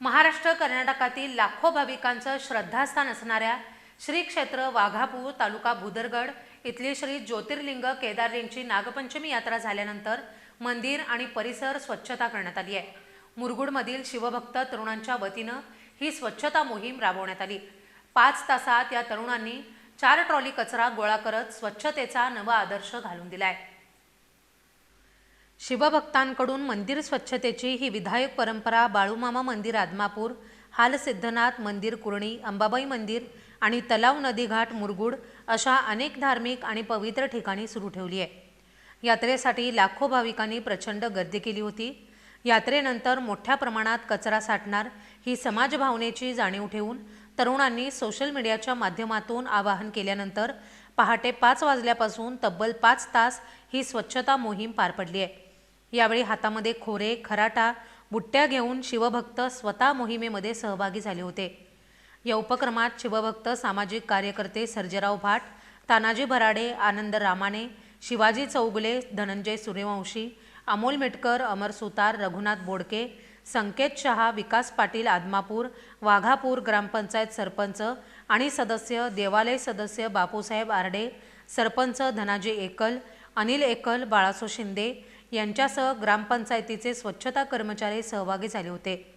महाराष्ट्र कर्नाटकातील लाखो भाविकांचं श्रद्धास्थान असणाऱ्या श्री क्षेत्र वाघापूर तालुका भुदरगड इथली श्री ज्योतिर्लिंग केदारलिंगची नागपंचमी यात्रा झाल्यानंतर मंदिर आणि परिसर स्वच्छता करण्यात आली आहे. मुरगुडमधील शिवभक्त तरुणांच्या वतीनं ही स्वच्छता मोहीम राबवण्यात आली. पाच तासात या तरुणांनी चार ट्रॉली कचरा गोळा करत स्वच्छतेचा नवा आदर्श घालून दिला आहे शिवभक्तांकडून मंदिर स्वच्छतेची ही विधायक परंपरा बाळूमामा मंदिर आदमापूर हालसिद्धनाथ मंदिर कुर्णी अंबाबाई मंदिर आणि तलाव नदीघाट मुरगुड अशा अनेक धार्मिक आणि पवित्र ठिकाणी सुरू ठेवली आहे. यात्रेसाठी लाखो भाविकांनी प्रचंड गर्दी केली होती. यात्रेनंतर मोठ्या प्रमाणात कचरा साठणार ही समाजभावनेची जाणीव ठेवून तरुणांनी सोशल मीडियाच्या माध्यमातून आवाहन केल्यानंतर पहाटे पाच वाजल्यापासून तब्बल पाच तास ही स्वच्छता मोहीम पार पडली आहे. यावेळी हातामध्ये खोरे खराटा बुट्ट्या घेऊन शिवभक्त स्वतः मोहिमेमध्ये सहभागी झाले होते. या उपक्रमात शिवभक्त सामाजिक कार्यकर्ते सर्जेराव भाट तानाजी भराडे आनंद रामाने शिवाजी चौगुले धनंजय सूर्यवंशी अमोल मिटकर अमर सुतार रघुनाथ बोडके संकेत शहा विकास पाटील आदमापूर वाघापूर ग्रामपंचायत सरपंच आणि सदस्य देवालय सदस्य बापूसाहेब आरडे सरपंच धनाजी एकल अनिल एकल बाळासो शिंदे यांच्यासह ग्रामपंचायतीचे स्वच्छता कर्मचारी सहभागी झाले होते.